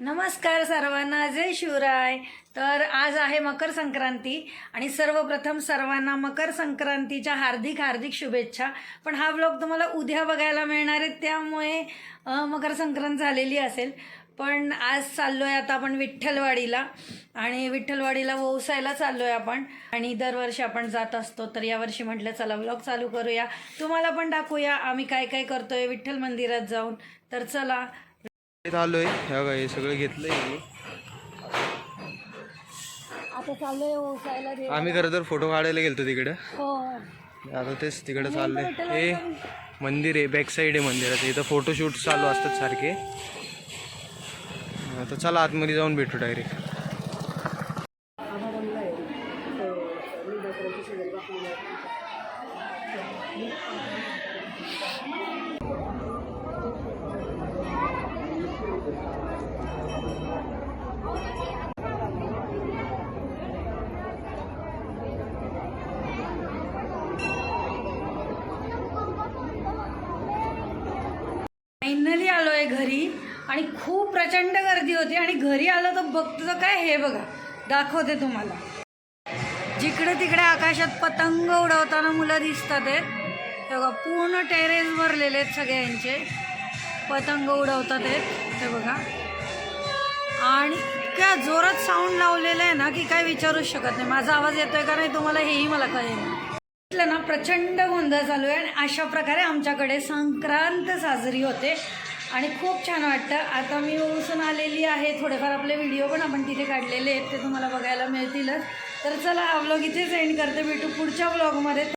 नमस्कार सर्वांना जय शिवराय. तर आज आहे मकर संक्रांती आणि सर्वप्रथम सर्वांना मकर संक्रांतीच्या हार्दिक हार्दिक शुभेच्छा. पण हा ब्लॉग तुम्हाला उद्या बघायला मिळणार आहे त्यामुळे मकर संक्रांत झालेली असेल. पण आज चाललो आहे आता आपण विठ्ठलवाडीला आणि विठ्ठलवाडीला वोसायला आहे आपण. आणि दरवर्षी आपण जात असतो तर यावर्षी म्हटलं चला व्लॉग चालू करूया. तुम्हाला पण दाखवूया आम्ही काय काय करतोय विठ्ठल मंदिरात जाऊन. तर चला इथं आलोय. हे बघा हे सगळं वोसायला देव आम्ही खरं तर फोटो काढायला गेलतो तिकडे. हो. आता तेच तिकडे चाललंय. हे मंदिर आहे बॅक साईड आहे मंदिराचं इथं फोटोशूट चालू असतात सारखे. आता चला आतमध्ये जाऊन भेटू डायरेक्ट फायनली आलोय घरी आणि खूप प्रचंड गर्दी होती आणि घरी आलो तर बघतो तर काय हे बघा. दाखवते तुम्हाला. जिकडे तिकडे आकाशात पतंग उडवताना मुलं दिसतात आहेत हे बघा पूर्ण टेरेस भरलेले आहेत सगळ्यांचे. पतंग उडवतात आहेत हे बघा. आणि इतक्या जोरात साऊंड लावलेलं आहे ना की काय विचारूच शकत नाही. माझा आवाज येतोय का नाही तुम्हाला हेही मला कळेल म्हटलं ना प्रचंड गोंधळ चालू आहे आणि अशा प्रकारे आमच्याकडे संक्रांत साजरी होते. आणि खूप छान वाटतं. आता मी उसून आलेली आहे. थोडेफार आपले व्हिडिओ पण आपण तिथे काढलेले आहेत. ते तुम्हाला बघायला मिळतीलच. तर चला हा ब्लॉग इथेच एंड करते. भेटू पुढच्या व्लॉगमध्ये